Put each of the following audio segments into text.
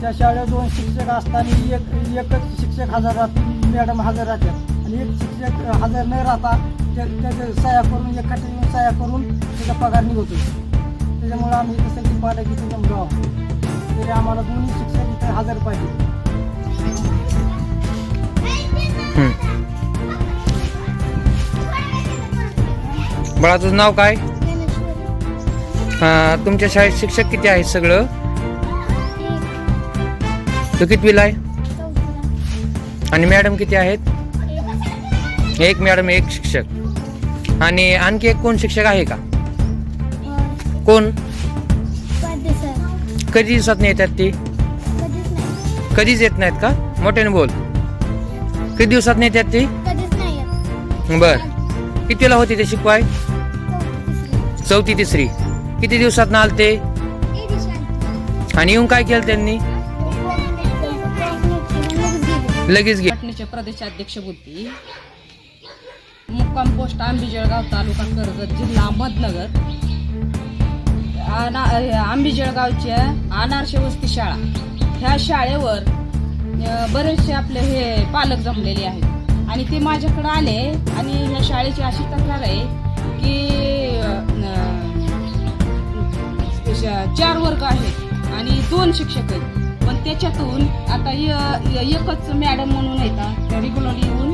त्या शाळेत दोन शिक्षक असताना एक एकच शिक्षक हजर राहते मॅडम हजर राहतात. आणि एक शिक्षक हजर न राहता त्या त्याचे सह्या करून येऊन सह्या करून त्याचा पगार निघतो. त्याच्यामुळं आम्ही इथं सगळी पालक इथे जमलो आहोत तरी आम्हाला दोन्ही शिक्षक इथे हजर पाहिजे. बाळा तुझं नाव काय? तुमच्या शाळेत शिक्षक किती आहेत सगळं? तू कितवीला आहे? आणि मॅडम किती आहेत? एक मॅडम एक शिक्षक. आणि आणखी एक कोण शिक्षक आहे का? कोण? कधी दिवसात नाही येतात ती? कधीच येत नाहीत का? मोठ्याने बोल. किती दिवसात नाही येतात ती. बर. कितीला होती ते शिकवाय? चौथी तिसरी. किती दिवसात ना आलते. आणि येऊन काय केलं त्यांनी? लगेच घटनेचे प्रदेशाध्यक्ष बोलती मुक्काम पोस्ट आंबेजळगाव तालुका कर्जत जिल्हा अहमदनगर आना- आंबेजळगावच्या अनारशे वस्ती शाळा. ह्या शाळेवर बरेचसे आपले हे पालक जमलेले आहेत. आणि ते माझ्याकडे आले आणि ह्या शाळेची अशी तक्रार आहे की श- चार वर्ग आहेत आणि दोन शिक्षक आहेत. पण त्याच्यातून आता य- एकच मॅडम म्हणून येतात त्या रेग्युलर येऊन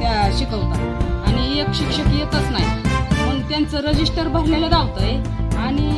त्या शिकवतात. आणि एक शिक्षक येतच नाही. मग त्यांचं रजिस्टर भरलेलं धावतंय आणि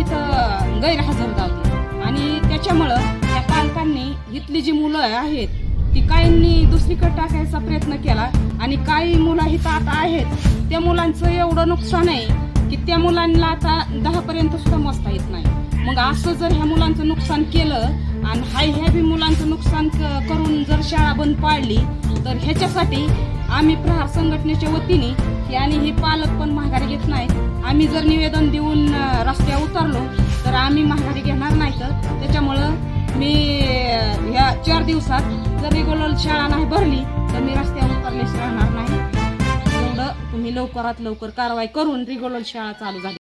इथं गैरहजर धावतंय. आणि त्याच्यामुळं त्या पालकांनी इथली जी मुलं आहेत ती काहींनी दुसरीकडे टाकायचा प्रयत्न केला आणि काही मुलं इथं आता आहेत त्या मुलांचं एवढं नुकसान आहे की त्या मुलांना आता दहापर्यंत सुद्धा मोजता येत नाही. मग असं जर ह्या मुलांचं नुकसान केलं आणि हाय ह्या बी मुलांचं नुकसान क- करून जर शाळा बंद पाडली तर ह्याच्यासाठी आम्ही प्रहार संघटनेच्या वतीने की आणि हे पालक पण माघारी घेत नाहीत. आम्ही जर निवेदन देऊन रस्त्यावर उतरलो तर आम्ही माघारी घेणार नाही तर. त्याच्यामुळं मी ह्या चार दिवसात जर रेग्युलर शाळा नाही भरली तर मी रस्त्यावर उतरलेच राहणार नाही. एवढं तुम्ही लवकरात लवकर कारवाई करून रेग्युलर शाळा चालू झाली.